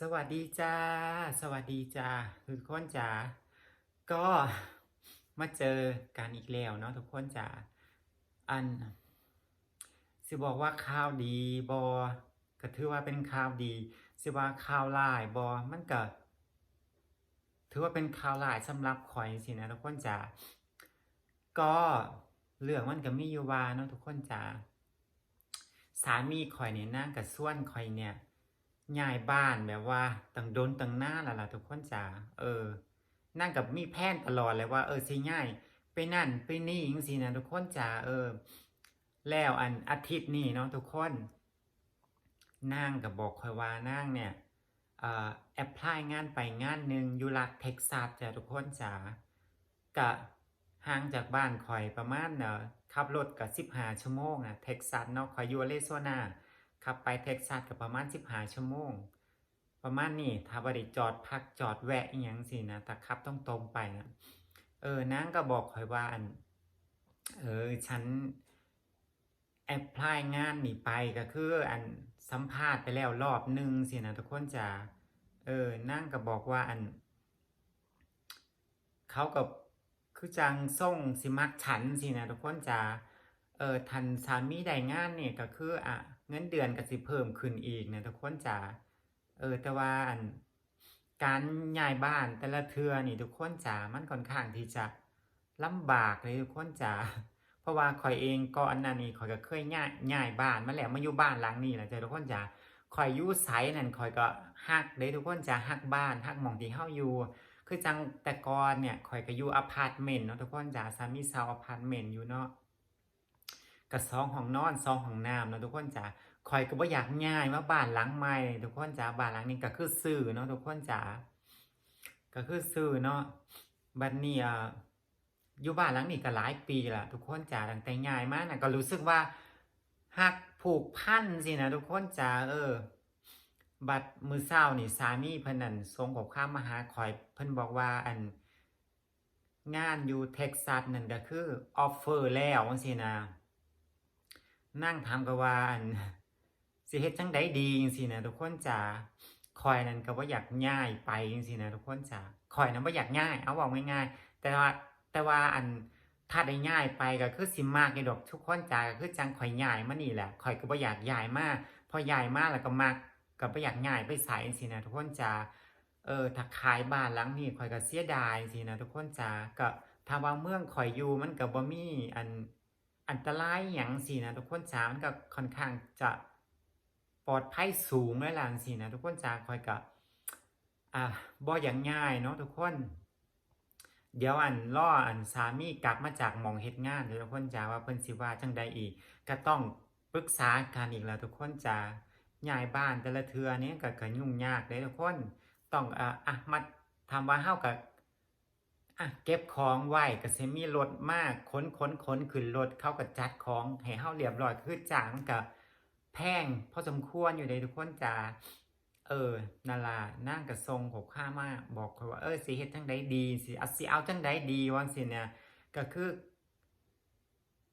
สวัสดีจ้า สวัสดีจ้าทุกคนจ้าก็มาเจอกันอีกแล้วเนาะทุกคนจ้าอันสิบอกว่าข่าวดีบอก็ถือว่าเป็นข่าวดีสิว่าข่าวร้ายบอมันก็ถือว่าเป็นข่าวร้ายสำหรับข่อยสินะทุกคนจ้าก็เรื่องมันก็มีอยู่ว่าเนาะทุกคนจ้าสามีข่อยเนี่ยนั่งกับส่วนข่อยเนี่ย ย้ายบ้านแบบว่าตั้งโดนตั้งหน้าแล้วล่ะทุกคนจ๋าเออ นั่งกับมีแผนตลอดเลยว่าเออสิย้าย ไปนั่นไปนี่จังซีนะทุกคนจ๋าเออ แล้วอันอาทิตย์นี้เนาะทุกคนนางก็บบอกคอยว่านั่งเนี่ยเอ่อแอพพลายงานไปงานหนึ่งอยู่รัฐเท็กซัสจ้ะทุกคนจ๋ากะห่างจากบ้านคอยประมาณเนาะขับรถกับ15ชั่วโมงอะเท็กซัสเนาะคอยอยู่อริโซนา ขับไปเท็กซัสก็ประมาณ15ชั่วโมง ประมาณนี้ถ้าบ่ได้จอดพักจอดแวะอหยังสินะแต่ขับต้องตรงไปนะเออนางก็บอกข่อยว่าอันเออฉันแอพพลายงานนี่ไปก็คืออันสัมภาษณ์ไปแล้วรอบหนึ่งสินะทุกคนจะเออนางก็บอกว่าอัน เขากับคือจังส่งสิมักฉันสินะทุกคนจะ เออทันสามีได้งานเนี่ยก็คืออะเงินเดือนก็สิเพิ่มขึ้นอีกนะทุกคนจะเออแต่ว่าอันการย้ายบ้านแต่ละเทือนี่ทุกคนจ๋ามันค่อนข้างที่จะลำบากเลยทุกคนจ๋าเพราะว่าข่อยเองก่อนหน้านี้ข่อยก็เคยย้ายย้ายบ้านมาแล้วมาอยู่บ้านหลังนี้แหละจ้ะทุกคนจ๋าข่อยอยู่ไสนั่นข่อยก็ฮักเด้ทุกคนจ๋าฮักบ้านฮักหม่องที่เฮาอยู่คือจังแต่ก่อนเนี่ยข่อยก็อยู่อพาร์ตเมนต์เนาะทุกคนจ๋าสามีซาวอพาร์ตเมนต์อยู่เนาะ ก็สองห้องนอนสองห้องน้ำเนาะทุกคนจ๋าข่อยก็บ่อยากย้ายมาบ้านหลังใหม่ทุกคนจ๋าบ้านหลังนี้ก็คือซื้อเนาะทุกคนจ๋าก็คือซื้อเนาะบัดนี้อะอยู่บ้านหลังนี้ก็หลายปีละทุกคนจ๋าตั้งแต่ย้ายมากนะก็รู้สึกว่าฮักผูกพันสินะทุกคนจ๋าเออ บัดมือเศร้านี่สามีเพิ่นนั่นส่งข้อความมาหาข่อยเพิ่นบอกว่าอันงานอยู่เท็กซัสนั่นก็คือออฟเฟอร์แล้วจังซี่นะ นั่งถามก็ว่าอันสิเฮ็ดจังไดดีจังซี่นะทุกคนจ๋าคอยนั่นก็บ่อยากย้ายไปจังซี่นะทุกคนจ๋าคอยนั้นบ่อยากย้าย เอาเว้าง่ายๆแต่ว่าแต่ว่าอันถ้าได้ย้ายไปก็คือสิมากอยู่ดอกทุกคนจ๋าก็คือจังข่อยย้ายมานี่แหละข่อยก็บ่อยากย้ายมากพอย้ายมากแล้วก็มักก็บ่อยากย้ายไปไสจังซี่นะทุกคนจ๋าเออถ้าขายบ้านหลังนี้ข่อยก็เสียดายจังซี่นะทุกคนจ๋าก็ถ้าว่าเมืองข่อยอยู่มันก็บ่มีอัน อันตรายอย่างสินะทุกคนจ้ามันก็ค่อนข้างจะปลอดภัยสูงเลยล่ะสินะทุกคนจ้าคอยกับอ่าบ่อย่างง่ายเนาะทุกคน เดี๋ยวอันล่ออันสามีกลับมาจากมองเฮ็ดงานเดี๋ยวทุกคนจ้าว่าเพิ่นสิว่าจังใดอีก ก็ต้องปรึกษากันอีกแล้วทุกคนจ้าย้ายบ้านแต่ละเทื่อนี้ก็ก็ยุ่งยากเลยทุกคน ต้องอ่าอะมาทำว่าเฮากับ อะเก็บของไว้ก็สิมีรถมากขนขนขนขึ้นรถเข้าก็จัดของให้เฮาเรียบร้อยคือจางมันก็แพงพอสมควรอยู่ในทุกคนจ้าเออนั่นล่ะนางก็ส่งขอข้ามาบอกเขาว่าเออสิเฮ็ดจังไดดีสิเอาสิเอาจังไดดีวังซี่เนี่ยก็คือ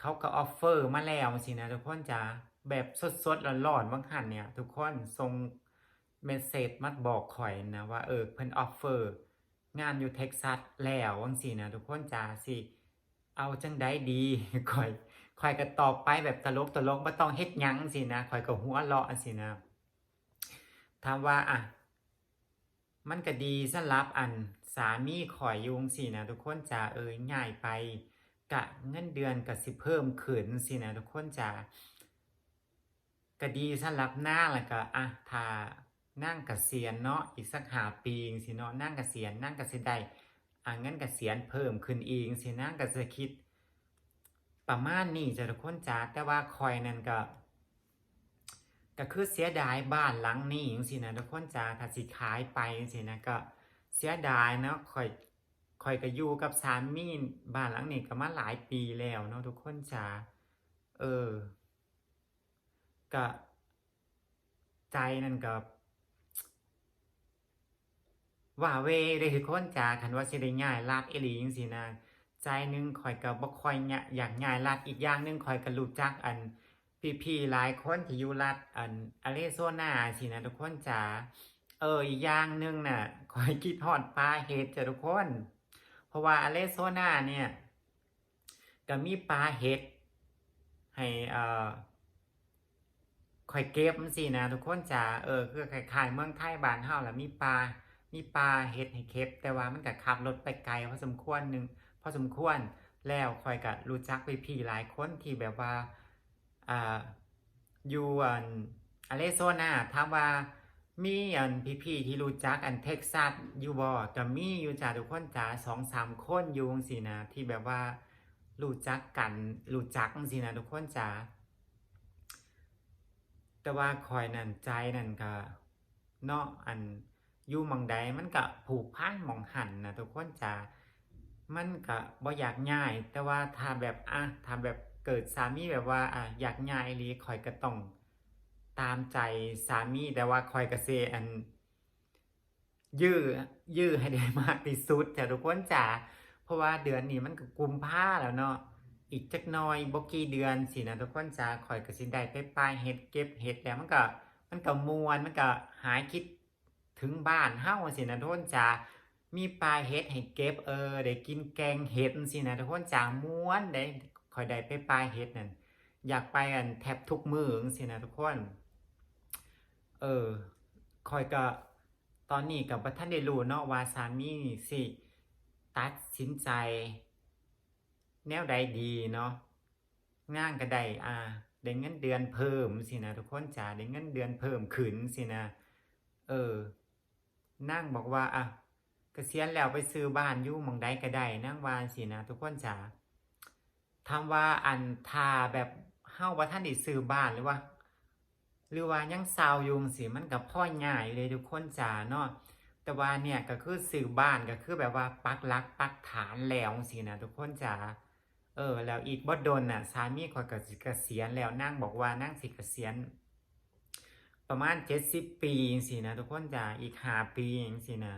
เขาก็ออฟเฟอร์มาแล้วจังซี่นะทุกคนจ้าแบบสดๆร้อนๆบางหันเนี่ย ทุกคนส่งเมสเซจมาบอกข่อยนะว่าเออเพิ่นออฟเฟอร์ งานอยู่เท็กซัสแล้ววังสินะทุกคนจ้าสิ เอาจังได้ดีคอยคอยก็ตอบไปแบบตลกตลกไม่ต้องเฮ็ดยังสินะคอยก็หัวเราะสินะถามว่าอะมันก็ดีสำหรับอันสามีคอยยุงสินะทุกคนจ้าเอ้ยง่ายไปกะเงินเดือนก็สิเพิ่มขึ้นสินะทุกคนจ้าก็ดีสำหรับหน้าแล้วก็อะถ้า นั่งเกษียณเนาะอีกสักหาปีงสิเนาะนั่งเกษียณนั่งเกษียณได้อ่าเงินเกษียณเพิ่มขึ้นอีกจั่งสินั่งก็จะคิด ประมาณนี้จะทุกคนจ้าแต่ว่าคอยนั่นก็ก็คือเสียดายบ้านหลังนี้จังสินะทุกคนจ้าถ้าสิขายไปจังสินะก็เสียดายเนาะคอยคอยก็อยู่กับสามีบ้านหลังนี้ก็มาหลายปีแล้วเนาะทุกคนจ้าเออก็ใจนั่นก็ ว่าเวได้คือคนจาคันว่าสิได้ง่ายลาดเอลีจังซี่นะใจนึงข่อยก็บ่ค่อยยอยากง่ายลาดอีกอย่างนึงข่อยก็รู้จักอันพี่ๆหลายคนที่อยู่รัฐอันอาริโซนาสินะทุกคนจ๋าเอออีกอย่างนึงน่ะขอยคิดฮอดปลาเห็ดจ้ะทุกคน เพราะว่าอเลโซนาเนี่ยก็มีปลาเห็ดให้เอ่อข่อยเก็บมันสินะทุกคนจ้าเออคือคล้ายๆเมืองไทยบ้านเฮาแหละมีปลา มีปลาเห็ดให้เก็บ แต่ว่ามันก็ขับรถไปไกลพอสมควรหนึ่งพอสมควรแล้วข่อยก็รู้จักพี่ๆหลายคนที่แบบว่าอ่าอยู่อันอเลโซนาถามว่ามีอันพี่ๆที่รู้จักอันเท็กซัสอยู่บ่ก็มีอยู่จ้าทุกคนจ้า2-3คนอยู่งซีนะที่แบบว่ารู้จักกันรู้จักงซี่นะทุกคนจ้าแต่ว่าคอยนั่นใจนั่นก็เนาะอัน อยู่มองใดมันก็ผูกพันมองหันนะทุกคนจ้ามันก็บ่อยากย้าย แต่ว่าถ้าแบบอะถ้าแบบเกิดสามีแบบว่าอะอยากย้ายอีหลีคอยก็ต้องตามใจสามีแต่ว่าคอยก็สิอัน ยื้อยื้อให้ได้มากที่สุดจ้ะทุกคนจ้าเพราะว่าเดือนนี้มันก็กุมภาแล้วเนาะอีกจักน่อยบ่กี่เดือนสินะทุกคนจ้าข่อยก็สินได้ไปปลายเฮ็ดเก็บเฮ็ดแล้วมันก็มันก็มวนมันก็หายคิด ถึงบ้านเฮ้าสินะทุกคนจ้ามีปลายเฮ็ดให้เก็บเออได้กินแกงเฮ็ดสินะทุกคนจ้าม่วนได้ข่อยได้ไปปลายเฮ็ดนั่นอยากไปกันแทบทุกมือจังซี่นะทุกคน เออข่อยก็ตอนนี้ก็บ่ทันได้รู้เนาะว่าสามีสิ ตัดสินใจ แนวใดดีเนาะงานก็ได้อ่าได้เงินเดือนเพิ่มสินะทุกคนจ๋าได้เงินเดือนเพิ่มขึ้นสินะ เออ นั่งบอกว่าอะเกษียณแล้วไปซื้อบ้านอยู่มองใดก็ได้นั่งวาจั่งสินะทุกคนจ๋าถาว่าอันทาแบบเฮ้าว่าท่านได้ซื้อบ้านหรือว่า หรือว่ายังซาวยุงสิมันก็พ่อง่ายเลยทุกคนจ๋าเนาะแต่ว่าเนี่ยก็คือซื้อบ้านก็คือแบบว่าปักลักปักฐานแล้วสินะทุกคนจ๋าเออ แล้วอีกบ่ดนน่ะสามีข่อยก็สิเกษียณแล้วนั่งบอกว่านั่งสิเกษียณ ประมาณ70ปีจังซี่นะทุกคนจ๋าอีก5ปีจังซี่นะ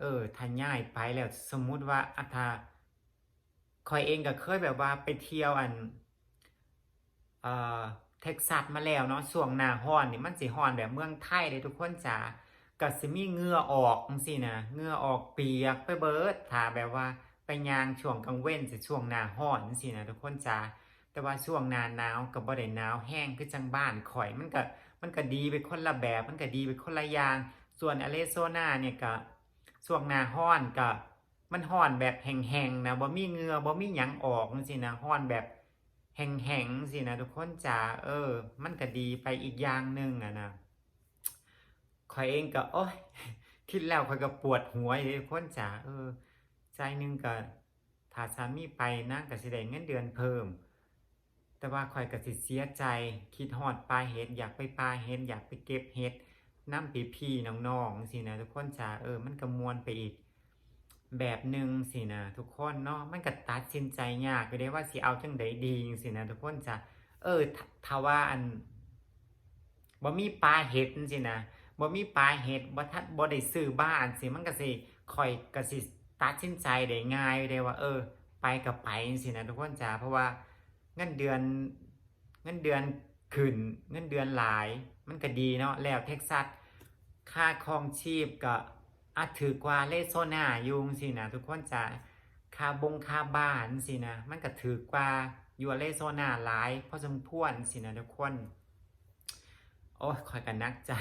เออถ้าย้ายไปแล้วสมมุติว่าอะถ้าข่อยเองก็เคยแบบว่าไปเที่ยวอันเอ่อเท็กซัสมาแล้วเนาะช่วงหนาร้อนนี่มันสิร้อนแบบเมืองไทยเลยทุกคนจ๋าก็สิมีเหงื่อออกจังซี่นะเหงื่อออกเปียกไปเบิร์ดถ้าแบบว่าไปยางช่วงกลางเว้นสิช่วงหนาร้อนจังซี่นะทุกคนจ้าแต่ว่าช่วงหนาหนาวก็บ่ได้หนาวแห้งคือจังบ้านข่อยมันก็ มันก็ดีไปคนละแบบ มันก็ดีไปคนละอย่าง ส่วนอเรโซนาเนี่ยก็ช่วงหน้าร้อนก็มันร้อนแบบแห้งๆนะบ่มีเงือบ่มีหยังออกจังซี่นะร้อนแบบแห้งๆจังซี่นะทุกคนจ้าเออ มันก็ดีไปอีกอย่างหนึ่งอะนะข่อยเองก็โอ๊ยคิดแล้วข่อยก็ปวดหัวอยู่เดะคนจ๋าเออ ใจหนึงก็ถ้าสามีไปนะก็สิได้เงินเดือนเพิ่ม แต่ว่าข่อยก็สิเสียใจ คิดฮอดปลาเห็ดอยากไปปลาเห็ดอยากไปเก็บเห็ดน้ำพี่น้องๆจังซี่นะทุกคนจ๋าเออมันก็ม่วนไปอีก แบบหนึ่งสินะทุกคนเนาะมันก็ตัดสินใจยากอยู่เด้ว่าสิเอาจังใดดีจังซี่นะทุกคนจ้ะเออถ้าว่าอันบ่มีปลาเห็ดจังซี่นะบ่มีปลาเห็ดบ่ทัดบ่ได้ซื้อบ้านสิมันก็สิค่อยก็สิตัดสินใจได้ง่ายได้ว่า เออ ไปก็ไปจังซี่นะทุกคนจ้าเพราะว่า เงินเดือน เงินเดือนขึ้น เงินเดือนหลาย มันก็ดีเนาะแล้วเท็กซัสค่าครองชีพก็อาจถือกว่าเลโซนายูงซี่นะทุกคนจ้าค่าบงค่าบ้านจังซี่นะมันก็ถือกว่าอยู่เลโซนาหลายพอสมควรสินะทุกคน โอ้ยข่อยก็หนักใจ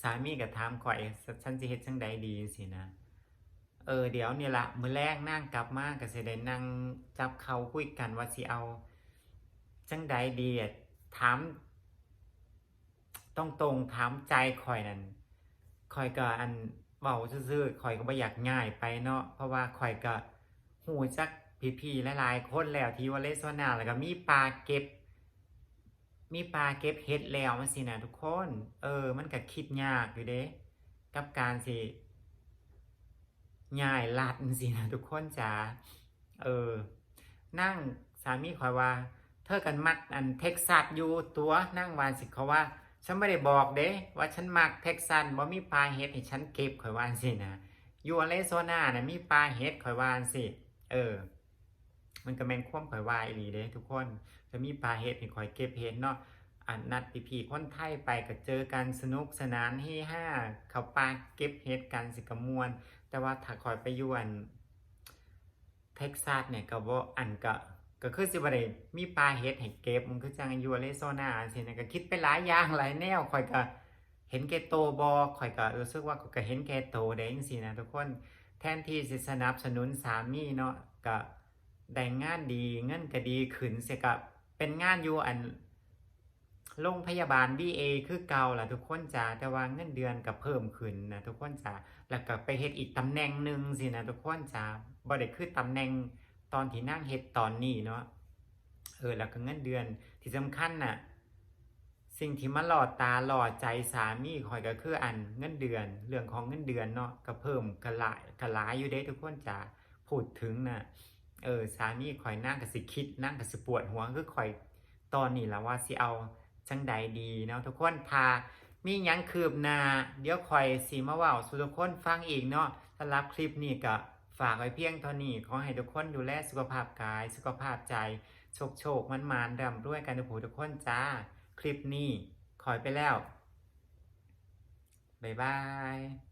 สามีก็ถามข่อยฉันสิเฮ็ดจังใดดีสินะเออเดี๋ยวนี่ละมือแรกนั่งกลับมาก็สิได้นั่งจับเขาคุยกันว่าสิเอา จังใดดีอะถามตรงถามใจข่อยนั่นข่อยก็อันเว้าซื่อๆข่อยก็บ่อยากง่ายไปเนาะเพราะว่าข่อยก็ฮู้จักพี่ๆหลายๆคนแล้วที่ว่าเลสวนาแล้วก็มีปลาเก็บ มีปลาเก็บเห็ดแล้วมันสินะทุกคน เออ มันก็คิดยากอยู่เด้ กับการสิย่ายลัดสินะทุกคนจ้าเออ นั่งสามีข่อยว่า เธอกันมักอันเท็กซัสอยู่ตัวนั่งวานสิเขาว่า ฉันไม่ได้บอกเด้ว่าฉันมักเท็กซัสบ่มีปลาเห็ดให้ฉันเก็บข่อยวาจั่งสินะอยู่อเลโซนานะมีปลาเห็ดข่อยวาจั่งสิ เออ มันก็แม่นความข่อยวาอีหลีเด้ทุกคนจะมีปลาเห็ดให้ข่อยเก็บเห็ดเนาะอันนัดพี่ๆคนไทยไปก็เจอกันสนุกสนานเฮฮาเขาปาเก็บเฮ็ดกันสิกะมวนแต่ว่าถ้าคอยไปยูอันเท็กซัสเนี่ยก็บ่อันก็ ก็คือสิบ่ได้มีปลาเฮ็ดให้เก็บมันคือจังยู่อาริโซนาสินะก็คิดไปหลายอย่างหลายแนวข่อยก็เห็นแก่โตบ่ข่อยก็รู้สึกว่าก็เห็นแก่โตได้จังซี่นะทุกคนแทนที่สิสนับสนุนสามีเนาะก็ได้งานดีเงินก็ดีขึ้นเสียก็เป็นงานอยู่อันโรงพยาบาล VA คือเก่าล่ะทุกคนจ้าแต่ว่าเงินเดือนก็เพิ่มขึ้นนะทุกคนจ้าแล้วก็ไปเฮ็ดอีกตำแหน่งหนึ่งสินะทุกคนจ้าบ่ได้คือตำแหน่ง ตอนที่นั่งเฮ็ดตอนนี้เนาะเออแล้วก็เงินเดือนที่สำคัญน่ะสิ่งที่มาหลอดตาหลอดใจสามีคอยก็คืออันเงินเดือน เรื่องของเงินเดือนเนาะก็เพิ่มกระลายกระลายอยู่เด้ทุกคนจ้าพูดถึงน่ะเออสามีคอยนั่งก็สิคิดนั่งก็สิปวดหัวคือคอยตอนนี้แล้วว่าสิเอาจังใดดีเนาะทุกคนทามีหยังคืบหน้าเดี๋ยวคอยสีมาว่าสู่ทุกคนฟังอีกเนาะสำหรับคลิปนี้ก็ ฝากไว้เพียงเท่านี้ขอให้ทุกคนดูแลสุขภาพกาย สุขภาพใจ โชคโชคมันมานๆร่ำรวยกันทุกผู้ทุกคนจ้า คลิปนี้คอยไปแล้ว บ๊ายบาย